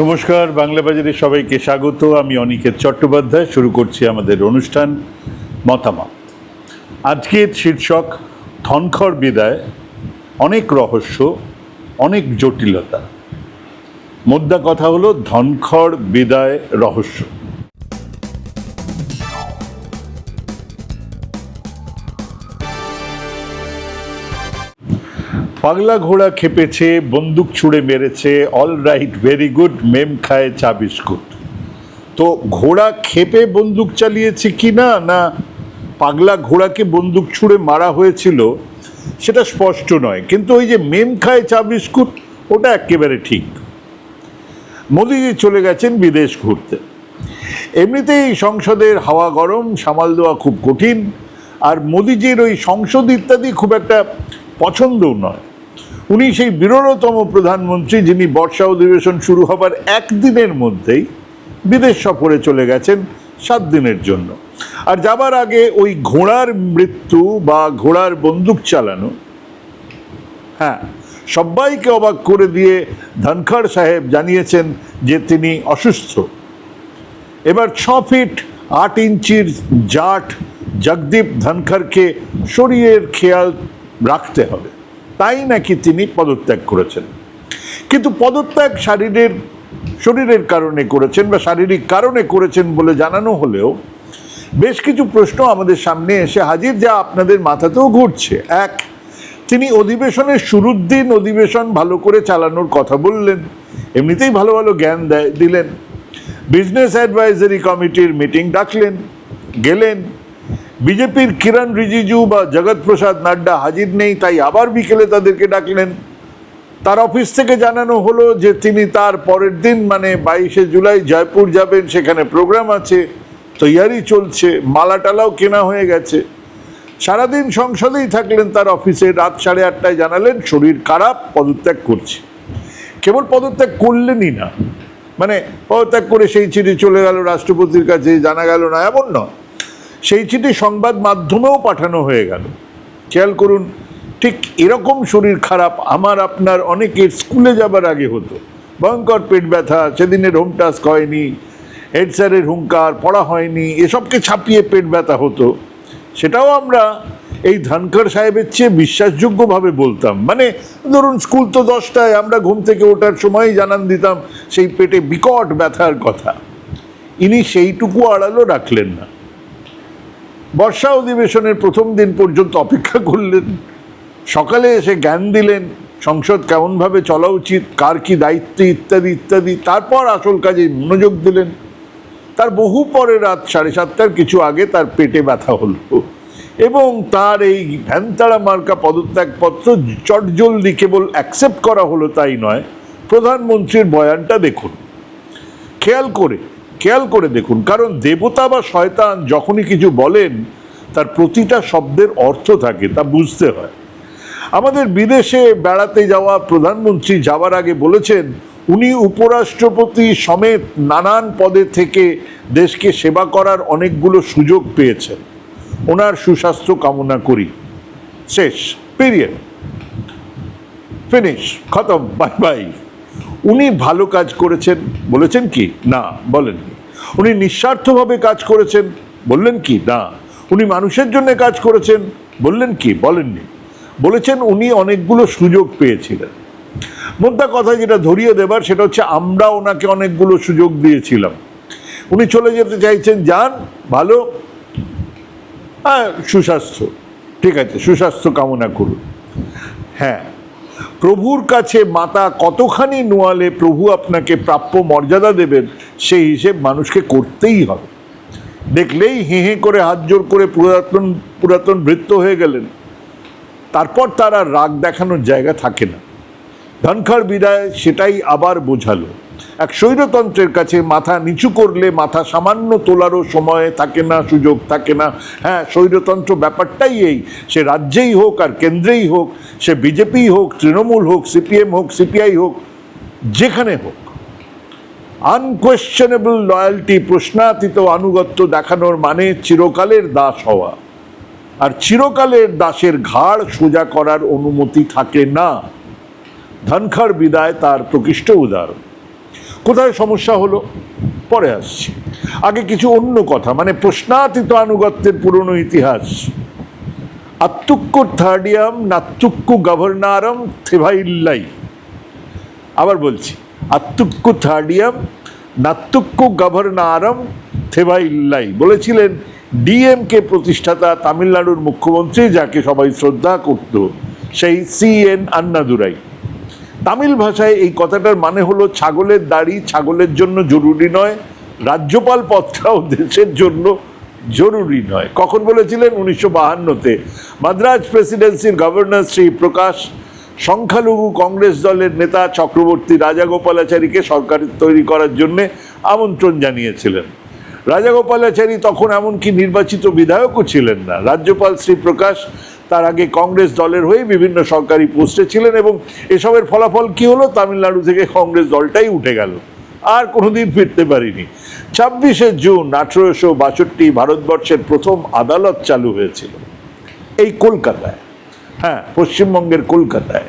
নমস্কার, বাংলা বাজারে সবাইকে স্বাগত। আমি অনিকেত চট্টোপাধ্যায়, শুরু করছি আমাদের অনুষ্ঠান মতামত। আজকের শীর্ষক ধনখর বিদায়, অনেক রহস্য, অনেক জটিলতা। মোদ্দা কথা হলো ধনখর বিদায় রহস্য। পাগলা ঘোড়া খেপেছে, বন্দুক ছুঁড়ে মেরেছে all right very good ma'am খায় চা বিস্কুট তো ঘোড়া খেপে বন্দুক চালিয়েছে কি না না পাগলা ঘোড়াকে বন্দুক ছুঁড়ে মারা হয়েছিল, সেটা স্পষ্ট নয়। কিন্তু ওই যে মেম খায় চা বিস্কুট ওটা একেবারে ঠিক। মোদিজি চলে গেছেন বিদেশ ঘুরতে। এমনিতেই সংসদের হাওয়া গরম, সামাল দেওয়া খুব কঠিন, আর মোদিজির ওই সংসদ ইত্যাদি খুব একটা পছন্দও নয়। উনি সেই বিরলতম প্রধানমন্ত্রী যিনি বর্ষা অধিবেশন শুরু হবার একদিনের মধ্যেই বিদেশ সফরে চলে গেছেন সাত দিনের জন্য। আর যাবার আগে ওই ঘোড়ার মৃত্যু বা ঘোড়ার বন্দুক চালানো হ্যাঁ সবাইকে অবাক করে দিয়ে ধনখড় সাহেব জানিয়েছেন যে তিনি অসুস্থ। এবার ছ ফিট আট ইঞ্চির জাট জগদীপ ধনখড়কে শরীরের খেয়াল রাখতে হবে। তাই নাকি তিনি পদত্যাগ করেছেন? কিন্তু পদত্যাগ শারীরের, শরীরের কারণে করেছেন বা শারীরিক কারণে করেছেন বলে জানানো হলেও বেশ কিছু প্রশ্ন আমাদের সামনে এসে হাজির যা আপনাদের মাথাতেও ঘুরছে। এক, তিনি অধিবেশনের শুরুর দিন অধিবেশন ভালো করে চালানোর কথা বললেন, এমনিতেই ভালো ভালো জ্ঞান দেয়, দিলেন। বিজনেস অ্যাডভাইজারি কমিটির মিটিং ডাকলেন, গেলেন বিজেপির কিরণ রিজিজু বা জগৎ প্রসাদ নাড্ডা হাজির নেই, তাই আবার বিকেলে তাদেরকে ডাকলেন। তার অফিস থেকে জানানো হলো যে তিনি তার পরের দিন মানে বাইশে জুলাই জয়পুর যাবেন, সেখানে প্রোগ্রাম আছে, তৈয়ারি চলছে মালা টালাও কেনা হয়ে গেছে। সারাদিন সংসদেই থাকলেন তার অফিসে, রাত সাড়ে আটটায় জানালেন, শরীর খারাপ, পদত্যাগ করছে। কেবল পদত্যাগ করলেনই না মানে পদত্যাগ করে সেই চিঠি চলে গেল রাষ্ট্রপতির কাছে, জানা গেল না, এমন নয়। সেই চিঠি সংবাদ মাধ্যমেও পাঠানো হয়ে গেল। খেয়াল করুন, ঠিক এরকম শরীর খারাপ আমার আপনার অনেকের স্কুলে যাবার আগে হতো। ভয়ঙ্কর পেট ব্যথা, সেদিনের হোম টাস্ক হয়নি, হেড স্যারের হুঙ্কার, পড়া হয়নি, এসবকে ছাপিয়ে পেট ব্যথা হতো। সেটাও আমরা এই ধানকর সাহেবের চেয়ে বিশ্বাসযোগ্যভাবে বলতাম। মানে ধরুন স্কুল তো দশটায়, আমরা ঘুম থেকে ওঠার সময়ই জানান দিতাম সেই পেটে বিকট ব্যথার কথা। ইনি সেইটুকু আড়ালও রাখলেন না। বর্ষা অধিবেশনের প্রথম দিন পর্যন্ত অপেক্ষা করলেন। সকালে এসে জ্ঞান দিলেন, সংসদ কেমনভাবে চলা উচিত, কার কি দায়িত্ব, ইত্যাদি ইত্যাদি। তারপর আসল কাজে মনোযোগ দিলেন। তার বহু পরে রাত, সাড়ে সাতটার কিছু আগে তার পেটে ব্যথা হলো। এবং তার এই ভ্যানতাড়া মার্কা পদত্যাগপত্র চটজলদি কেবল অ্যাকসেপ্ট করা হলো তাই নয়, প্রধানমন্ত্রীর বয়ানটা দেখুন। খেয়াল করে খেয়াল করে দেখুন, কারণ দেবতা বা শয়তান যখনই কিছু বলেন, তার প্রতিটা শব্দের অর্থ থাকে, তা বুঝতে হয়। আমাদের বিদেশে বেড়াতে যাওয়া প্রধানমন্ত্রী যাওয়ার আগে বলেছেন, উনি উপরাষ্ট্রপতি সমেত নানান পদে থেকে দেশকে সেবা করার অনেকগুলো সুযোগ পেয়েছেন। ওনার সুস্বাস্থ্য কামনা করি। শেষ পিরিয়ড ফিনিশ খতম বাই বাই উনি ভালো কাজ করেছেন, বলেছেন কি? না বলেননি উনি নিঃস্বার্থভাবে কাজ করেছেন, বললেন কি? না। উনি মানুষের জন্য কাজ করেছেন, বললেন কি? বলেননি বলেছেন উনি অনেকগুলো সুযোগ পেয়েছিলেন। মোদ্দা কথা যেটা ধরিয়ে দেবার, সেটা হচ্ছে আমরা ওনাকে অনেকগুলো সুযোগ দিয়েছিলাম। উনি চলে যেতে চাইছেন, যান, ভালো হ্যাঁ সুস্বাস্থ্য। ঠিক আছে, সুস্বাস্থ্য কামনা করুন। হ্যাঁ প্রভুর কাছে মাতা কতখানি নোয়ালে প্রভু আপনাকে প্রাপ্য মর্যাদা দেবেন, সেই হিসেব মানুষকে করতেই হবে। দেখলেই হেঁ হেঁ করে হাত জোর করে পুরাতন পুরাতন বৃত্ত হয়ে গেলেন। তারপর তারা রাগ দেখানোর জায়গা থাকে না। ধনখড় বিদায় সেটাই আবার বোঝালো। এক স্বৈরতন্ত্রের কাছে মাথা নিচু করলে মাথা সামান্য তোলারও সময় থাকে না, সুযোগ থাকে না। হ্যাঁ স্বৈরতন্ত্র ব্যাপারটাই এই। সে রাজ্যেই হোক আর কেন্দ্রেই হোক, সে বিজেপি হোক, তৃণমূল হোক, সিপিএম হোক, সিপিআই হোক, যেখানে হোক। আনকোয়েশ্চেনেবল লয়্যালটি প্রশ্নাতীত আনুগত্য দেখানোর মানে চিরকালের দাস হওয়া। আর চিরকালের দাসের ঘাড় সোজা করার অনুমতি থাকে না। ধনখড় বিদায়, তার প্রকৃষ্ট উদাহরণ। কোথায় সমস্যা হলো? পরে আসছি। আগে কিছু অন্য কথা মানে প্রশ্নাতীত আনুগত্যের পুরনো ইতিহাস। আত্তুক্কু থার্ডিয়াম, নাত্তুক্কু গভর্নারম, থেভাইল্লাই। আবার বলছি, আত্তুক্কু থার্ডিয়াম, নাত্তুক্কু গভর্নারম, থেভাইল্লাই। বলেছিলেন ডিএমকে প্রতিষ্ঠাতা তামিলনাড়ুর মুখ্যমন্ত্রী, যাকে সবাই শ্রদ্ধা করত, সেই সি এন আন্নাদুরাই। তামিল ভাষায় এই কথাটার মানে হলো ছাগলের দাড়ি ছাগলের জন্য জরুরি নয়, রাজ্যপাল পদটাও দেশের জন্য জরুরি নয়। কখন বলেছিলেন? উনিশশো বাহান্নতে। মাদ্রাজ প্রেসিডেন্সির গভর্নর শ্রী প্রকাশ, সংখ্যালঘু কংগ্রেস দলের নেতা চক্রবর্তী রাজাগোপালাচারীকে সরকার তৈরি করার জন্য আমন্ত্রণ জানিয়েছিলেন। রাজাগোপালাচারী তখন এমনকি নির্বাচিত বিধায়কও ছিলেন না। রাজ্যপাল শ্রী প্রকাশ তার আগে কংগ্রেস দলের হয়ে বিভিন্ন সরকারি পোস্টে ছিলেন এবং এসবের ফলাফল কি হলো তামিলনাড়ু থেকে কংগ্রেস দলটাই উঠে গেল। আর কোনোদিন ফিরতে পারিনি। ছাব্বিশে জুন আঠেরোশো বাষট্টি ভারতবর্ষের প্রথম আদালত চালু হয়েছিল। এই কলকাতায়। হ্যাঁ পশ্চিমবঙ্গের কলকাতায়।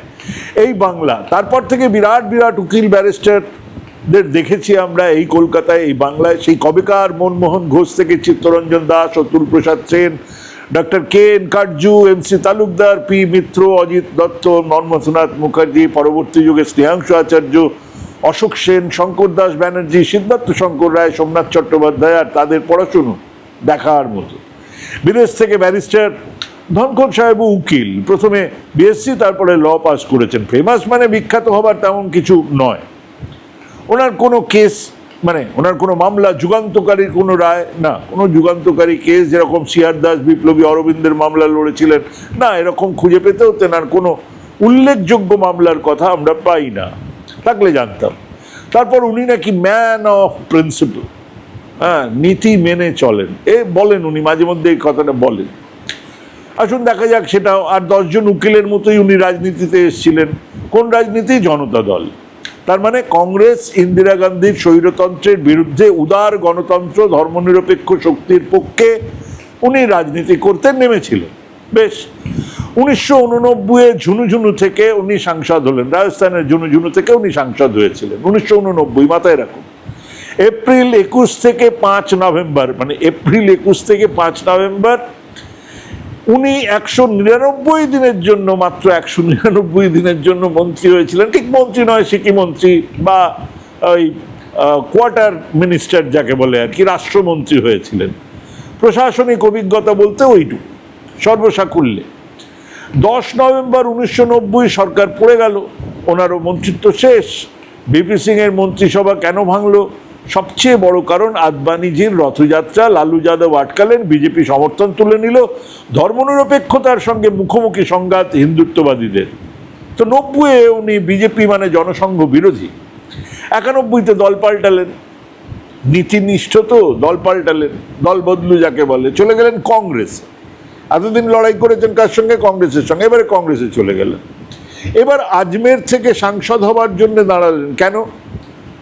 এই বাংলা। তারপর থেকে বিরাট বিরাট উকিল ব্যারিস্টারদের দেখেছি আমরা এই কলকাতায়, এই বাংলায়। সেই কবেকার মনমোহন ঘোষ থেকে Chittaranjan Das, Atul Prasad Sen doctor K N Katju M C Talukdar P Mitra Ajit Dutta Manmathanath Mukherjee পরবর্তী যুগে স্নেহাংশু আচার্য অশোক সেন শঙ্কর দাস ব্যানার্জি সিদ্ধার্থ শঙ্কর রায় সোমনাথ চট্টোপাধ্যায় আর তাদের পড়াশুনো দেখার মতো। বিদেশ থেকে ব্যারিস্টার ধনখড় সাহেব উকিল। প্রথমে বিএসসি তারপরে ল পাস করেছেন। ফেমাস মানে বিখ্যাত হবার তেমন কিছু নয়। ওনার কোনো কেস মানে ওনার কোনো মামলা যুগান্তকারী কোনো রায়, না, কোনো যুগান্তকারী কেস যেরকম সিআর দাস, বিপ্লবী অরবিন্দের মামলা লড়েছিলেন, না, এরকম খুঁজে পেতেও তেনার কোনো উল্লেখযোগ্য মামলার কথা আমরা পাই না। থাকলে জানতাম। তারপর উনি নাকি ম্যান অফ প্রিন্সিপাল হ্যাঁ নীতি মেনে চলেন। এ বলেন উনি, মাঝে মধ্যে এই কথাটা বলেন। আসুন দেখা যাক সেটা আর দশজন উকিলের মতোই উনি রাজনীতিতে এসেছিলেন। কোন রাজনীতি? জনতা দল। তার মানে কংগ্রেস, ইন্দিরা গান্ধীর স্বৈরতন্ত্রের বিরুদ্ধে উদার গণতন্ত্র, ধর্মনিরপেক্ষ শক্তির পক্ষে উনি রাজনীতি করতে নেমেছিলেন বেশ, উনিশশো উননব্বইয়ে ঝুনুঝুনু থেকে উনি সাংসদ হলেন। রাজস্থানের ঝুনুঝুনু থেকে উনি সাংসদ হয়েছিলেন, উনিশশো উননব্বই, মাথায় রাখুন। এপ্রিল একুশ থেকে পাঁচ নভেম্বর মানে এপ্রিল একুশ থেকে পাঁচ নভেম্বর উনি একশো নিরানব্বই দিনের জন্য মাত্র একশো নিরানব্বই দিনের জন্য মন্ত্রী হয়েছিলেন। ঠিক মন্ত্রী নয় সিকি মন্ত্রী বা ওই কোয়ার্টার মিনিস্টার যাকে বলে আর কি, রাষ্ট্রমন্ত্রী হয়েছিলেন। প্রশাসনিক অভিজ্ঞতা বলতে ওইটুকু সর্বসাকুল্যে। দশ নভেম্বর উনিশশো নব্বই সরকার পড়ে গেল, ওনারও মন্ত্রিত্ব শেষ। বিপি সিং এর মন্ত্রিসভা কেন ভাঙলো? সবচেয়ে বড় কারণ, আদবানিজির রথযাত্রা, লালু যাদব আটকালেন, বিজেপি সমর্থন তুলে নিল। ধর্মনিরপেক্ষতার সঙ্গে মুখোমুখি সংঘাত হিন্দুত্ববাদীদের। তো নব্বইয়ে উনি বিজেপি মানে জনসংঘ বিরোধী। একানব্বইতে দল পাল্টালেন। নীতিনিষ্ঠ তো, দল পাল্টালেন। দল বদলু যাকে বলে। চলে গেলেন কংগ্রেস। এতদিন লড়াই করেছেন কার সঙ্গে? কংগ্রেসের সঙ্গে। এবারে কংগ্রেসে চলে গেলেন। এবার আজমের থেকে সাংসদ হবার জন্য দাঁড়ালেন। কেন?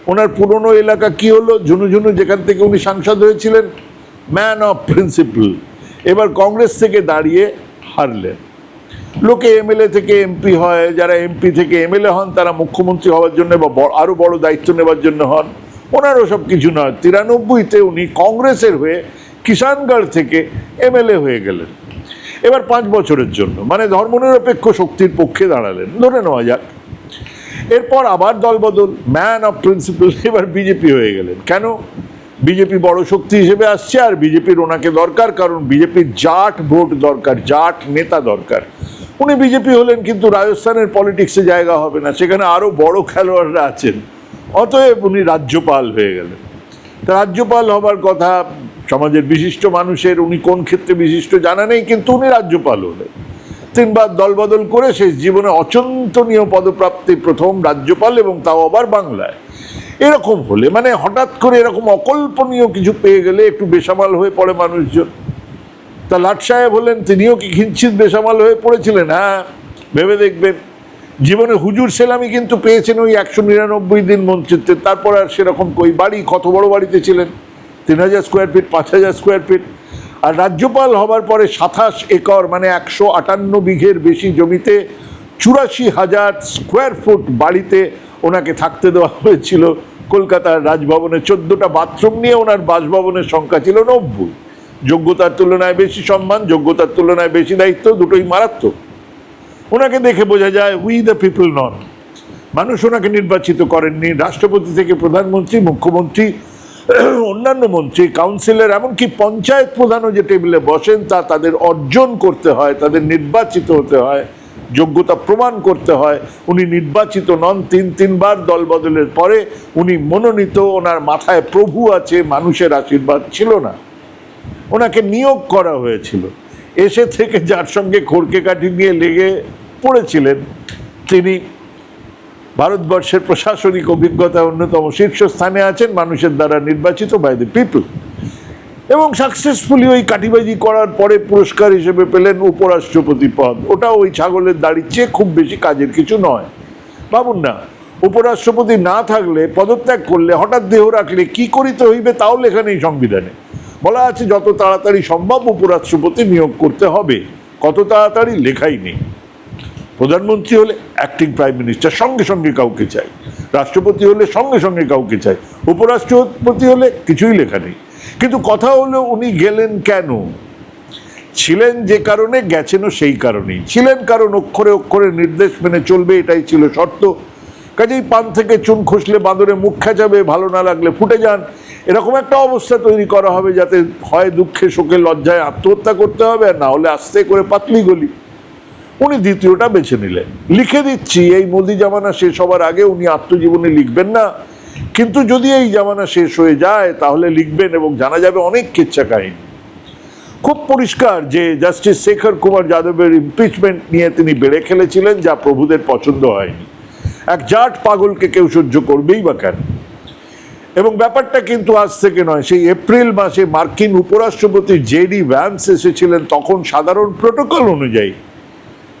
ওনার পুরনো এলাকা কি হলো? ঝুনুঝুনু যেখান থেকে উনি সাংসদ হয়েছিলেন? Man of principle. এবার কংগ্রেস থেকে দাঁড়িয়ে হারলেন। লোকে এমএলএ থেকে এমপি হয়, যারা এমপি থেকে এমএলএ হন, তারা মুখ্যমন্ত্রী হওয়ার জন্য বা ব- আরও বড় দায়িত্ব নেবার জন্য হন। ওনারও সব কিছু নয়। তিরানব্বইতে উনি কংগ্রেসের হয়ে কিষানগড় থেকে এমএলএ হয়ে গেলেন। এবার পাঁচ বছরের জন্য মানে ধর্মনিরপেক্ষ শক্তির পক্ষে দাঁড়ালেন। ধরে নেওয়া যাক। এরপর আবার দলবদল। ম্যান অফ প্রিন্সিপাল এবার বিজেপি হয়ে গেলেন। কেন? বিজেপি বড় শক্তি হিসেবে আসছে আর বিজেপির ওনাকে দরকার, কারণ বিজেপির জাট ভোট দরকার, জাট নেতা দরকার। উনি বিজেপি হলেন কিন্তু রাজস্থানের পলিটিক্সে জায়গা হবে না, সেখানে আরও বড় খেলোয়াড়রা আছেন। অতএব উনি রাজ্যপাল হয়ে গেলেন। তা রাজ্যপাল হবার কথা, সমাজের বিশিষ্ট মানুষের, উনি কোন ক্ষেত্রে বিশিষ্ট জানা নেই, কিন্তু উনি রাজ্যপাল হলেন। তিনবার দলবদল করে শেষ জীবনে অচন্তনীয় পদপ্রাপ্তি প্রথম রাজ্যপাল এবং তাও আবার বাংলায়। এরকম হলে মানে হঠাৎ করে এরকম অকল্পনীয় কিছু পেয়ে গেলে একটু বেসামাল হয়ে পড়ে মানুষজন। তা লাট সাহেব হলেন, তিনিও কি কিঞ্চিত বেসামাল হয়ে পড়েছিলেন হ্যাঁ? ভেবে দেখবেন। জীবনে হুজুর সেলামি কিন্তু পেয়েছেন ওই একশো নিরানব্বই দিন মন্ত্রিত্বে তারপর আর সেরকম কই বাড়ি, কত বড় বাড়িতে ছিলেন? তিন হাজার স্কোয়ার ফিট পাঁচ হাজার স্কোয়ার ফিট আর রাজ্যপাল হবার পরে সাতাশ একর মানে একশো আটান্ন বিঘের বেশি জমিতে চুরাশি হাজার স্কোয়ার ফুট বাড়িতে ওনাকে থাকতে দেওয়া হয়েছিল। কলকাতার রাজভবনে চোদ্দটা বাথরুম নিয়ে ওনার বাসভবনের সংখ্যা ছিল নব্বই। যোগ্যতার তুলনায় বেশি সম্মান, যোগ্যতার তুলনায় বেশি দায়িত্ব, দুটোই মারাত্মক। ওনাকে দেখে বোঝা যায় উই দ্য পিপল নন। মানুষ ওনাকে নির্বাচিত করেননি। রাষ্ট্রপতি থেকে প্রধানমন্ত্রী, মুখ্যমন্ত্রী অন্যান্য মন্ত্রী কাউন্সিলর এমনকি পঞ্চায়েত প্রধানও যে টেবিলে বসেন, তা তাদের অর্জন করতে হয়, তাদের নির্বাচিত হতে হয়, যোগ্যতা প্রমাণ করতে হয়। উনি নির্বাচিত নন, তিন, তিনবার দল বদলের পরে উনি মনোনীত, ওনার মাথায় প্রভু আছে, মানুষের আশীর্বাদ ছিল না। ওনাকে নিয়োগ করা হয়েছিল। এসে থেকে যার সঙ্গে খড়কে কাঠি নিয়ে লেগে পড়েছিলেন, তিনি ভারতবর্ষের প্রশাসনিক অভিজ্ঞতা অন্যতম শীর্ষস্থানে আছেন, মানুষের দ্বারা নির্বাচিত বাই দ্য পিপল এবং সাকসেসফুলি ওই কাটিবাজি করার পরে পুরস্কার হিসেবে পেলেন উপরাষ্ট্রপতি পদ। ওটা ওই ছাগলের দাড়ির চেয়ে খুব বেশি কাজের কিছু নয়। ভাবুন না, উপরাষ্ট্রপতি না থাকলে, পদত্যাগ করলে, হঠাৎ দেহ রাখলে কি করিতে হইবে তাও লেখা নেই সংবিধানে। বলা আছে, যত তাড়াতাড়ি সম্ভব উপরাষ্ট্রপতি নিয়োগ করতে হবে, কত তাড়াতাড়ি লেখাই নেই। প্রধানমন্ত্রী হলে অ্যাক্টিং প্রাইম মিনিস্টার সঙ্গে সঙ্গে কাউকে চাই, রাষ্ট্রপতি হলে সঙ্গে সঙ্গে কাউকে চাই, উপরাষ্ট্রপতি হলে কিছুই লেখা নেই। কিন্তু কথা হলো উনি গেলেন কেন? ছিলেন যে কারণে, গেছেনও সেই কারণেই। ছিলেন কারণ অক্ষরে অক্ষরে নির্দেশ মেনে চলবে, এটাই ছিল শর্ত। কাজেই পান থেকে চুন খসলে বাঁদরে মুখ খেঁচাবে, ভালো না লাগলে ফুটে যান। এরকম একটা অবস্থা তৈরি করা হবে যাতে হয় দুঃখে, শোকে, লজ্জায় আত্মহত্যা করতে হবে আর না হলে আস্তে করে পাতলি গলি। উনি দ্বিতীয়টা বেছে নিলেন। লিখে দিচ্ছি, এই মোদি জামানা শেষ হবার আগে উনি আত্মজীবনী লিখবেন না। কিন্তু যদি এই জামানা শেষ হয়ে যায়, তাহলে লিখবেন এবং জানা যাবে অনেক কিচ্ছা কাহিনী। খুব পরিষ্কার যে জাস্টিস শেখর কুমার যাদবের ইমপিচমেন্ট নিয়ে তিনি বেড়ে খেলেছিলেন, যা প্রভুদের পছন্দ হয়নি। এক জাট পাগলকে কেউ সহ্য করবেই বা কেন? এবং ব্যাপারটা কিন্তু আজ থেকে নয়, সেই এপ্রিল মাসে মার্কিন উপরাষ্ট্রপতি জেডি ভ্যান্স এসেছিলেন তখন সাধারণ প্রোটোকল অনুযায়ী।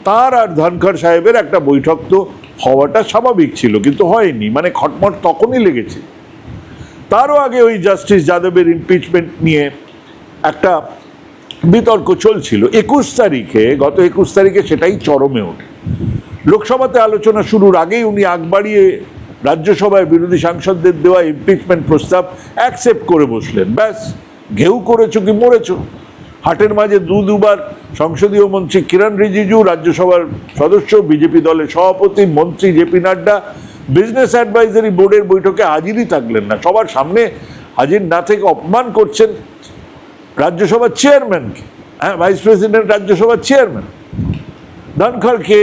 তার আর ধনখড় সাহেবের একটা বৈঠক তো হওয়াটা স্বাভাবিক ছিল, কিন্তু হয়নি। মানে খটমট তখনই লেগেছে। তারও আগে ওই জাস্টিস যাদবের ইমপিচমেন্ট নিয়ে একটা বিতর্ক চলছিল। একুশ তারিখে, গত একুশ তারিখে সেটাই চরমে ওঠে। লোকসভাতে আলোচনা শুরুর আগেই উনি আগ বাড়িয়ে রাজ্যসভায় বিরোধী সাংসদদের দেওয়া ইমপিচমেন্ট প্রস্তাব অ্যাকসেপ্ট করে বসলেন। ব্যাস, ঘেউ করেছ কি মরেছো? হাটের মাঝে দু দুবার সংসদীয় মন্ত্রী কিরণ রিজিজু, রাজ্যসভার সদস্য, বিজেপি দলের সভাপতি মন্ত্রী জেপি নাড্ডা, বিজনেস অ্যাডভাইজারি বোর্ডের বৈঠকে হাজিরই থাকলেন না। সবার সামনে হাজির না থেকে অপমান করছেন রাজ্যসভার চেয়ারম্যানকে। হ্যাঁ ভাইস প্রেসিডেন্ট রাজ্যসভার চেয়ারম্যান। ধনখড়কে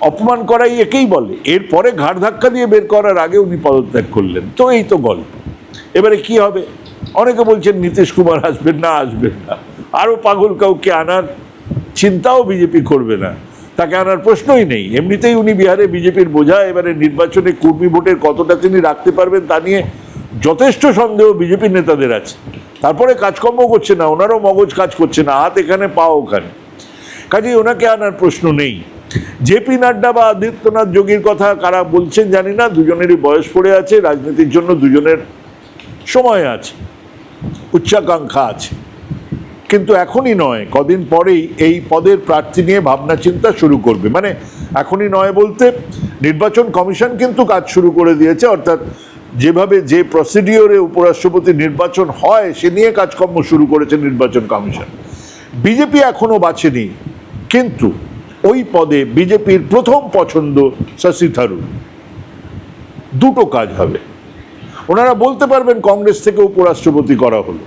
অপমান করাই একেই বলে। এরপরে ঘাড় ধাক্কা দিয়ে বের করার আগে উনি পদত্যাগ করলেন। তো এই তো গল্প। এবারে কি হবে? অনেকে বলছেন নীতিশ কুমার আসবেন না আসবেন না। আরও পাগল কাউকে আনার চিন্তাও বিজেপি করবে না। তাকে আনার প্রশ্নই নেই। এমনিতেই উনি বিহারে বিজেপির বোঝা, এবারে নির্বাচনে কর্মী ভোটের কতটা তিনি রাখতে পারবেন তা নিয়ে যথেষ্ট সন্দেহ বিজেপির নেতাদের আছে। তারপরে কাজকর্ম করছে না, ওনারও মগজ কাজ করছে না, হাত এখানে, পা ওখানে। কাজেই ওনাকে আনার প্রশ্ন নেই। জেপি নাড্ডা বা আদিত্যনাথ যোগীর কথা কারা বলছেন জানি না, দুজনেরই বয়স পড়ে আছে, রাজনীতির জন্য দুজনের সময় আছে, উচ্চাকাঙ্ক্ষা আছে। কিন্তু এখনই নয়, কদিন পরেই এই পদের প্রার্থী নিয়ে ভাবনা চিন্তা শুরু করবে। মানে এখনই নয় বলতে নির্বাচন কমিশন কিন্তু কাজ শুরু করে দিয়েছে, অর্থাৎ যেভাবে যে প্রসিডিওরে উপরাষ্ট্রপতি নির্বাচন হয়, সে নিয়ে কাজকর্ম শুরু করেছে নির্বাচন কমিশন। বিজেপি এখনও বাছেনি কিন্তু ওই পদে বিজেপির প্রথম পছন্দ শশী থারুর। দুটো কাজ হবে। ওনারা বলতে পারবেন, কংগ্রেস থেকে উপরাষ্ট্রপতি করা হলো।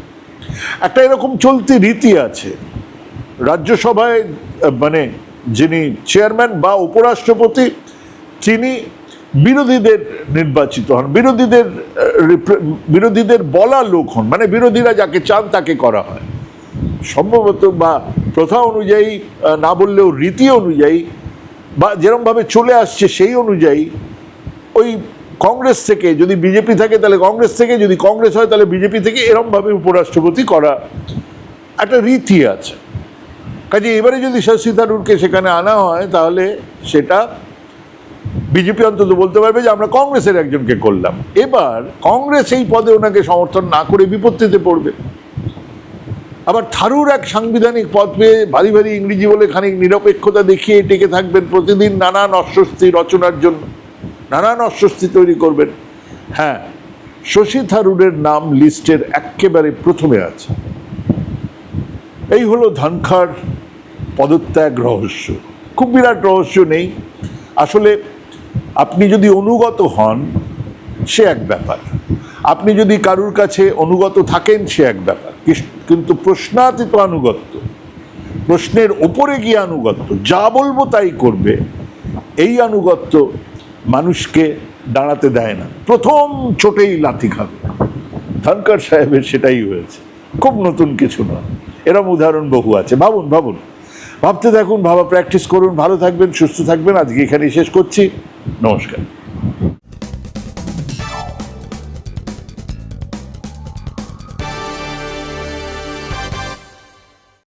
একটা এরকম চলতি রীতি আছে। রাজ্যসভায় মানে যিনি চেয়ারম্যান বা উপরাষ্ট্রপতি, তিনি বিরোধীদের নির্বাচিত হন, বিরোধীদের বিরোধীদের বলা লোক হন মানে বিরোধীরা যাকে চান তাকে করা হয়। সম্ভবত বা প্রথা অনুযায়ী না বললেও রীতি অনুযায়ী বা যেরমভাবে চলে আসছে সেই অনুযায়ী ওই কংগ্রেস থেকে যদি বিজেপি থাকে, তাহলে কংগ্রেস থেকে, যদি কংগ্রেস হয়, তাহলে বিজেপি থেকে এরমভাবে উপরাষ্ট্রপতি করা একটা রীতি আছে। কাজে এবারে যদি শশী থারুরকে সেখানে আনা হয়, তাহলে সেটা বিজেপি অন্তত বলতে পারবে যে, আমরা কংগ্রেসের একজনকে করলাম। এবার কংগ্রেস এই পদে ওনাকে সমর্থন না করে বিপত্তিতে পড়বে। আবার থারুর এক সাংবিধানিক পদ পেয়ে ভারী ভারী ইংরেজি বলে খানিক নিরপেক্ষতা দেখিয়ে টেকে থাকবেন প্রতিদিন নানান অস্বস্তি রচনার জন্য। নানান অস্বস্তি তৈরি করবেন। হ্যাঁ শশী থারুরের নাম লিস্টের একেবারে প্রথমে আছে। এই হলো ধানখার পদত্যাগ রহস্য। খুব বিরাট রহস্য নেই। আসলে আপনি যদি অনুগত হন, সে এক ব্যাপার। আপনি যদি কারুর কাছে অনুগত থাকেন, সে এক ব্যাপার। কিন্তু প্রশ্নাতীত আনুগত্য। প্রশ্নের ওপরে গিয়ে আনুগত্য। যা বলব তাই করবে। এই আনুগত্য মানুষকে দাঁড়াতে দেয় না। প্রথম ছোটেই লাথি খাবে। ধনকর সাহেবের সেটাই হয়েছে। খুব নতুন কিছু নয়। এরম উদাহরণ বহু আছে। ভাবুন ভাবুন। ভাবতে থাকুন, ভাবা প্র্যাকটিস করুন। ভালো থাকবেন, সুস্থ থাকবেন। আজকে এখানেই শেষ করছি। নমস্কার।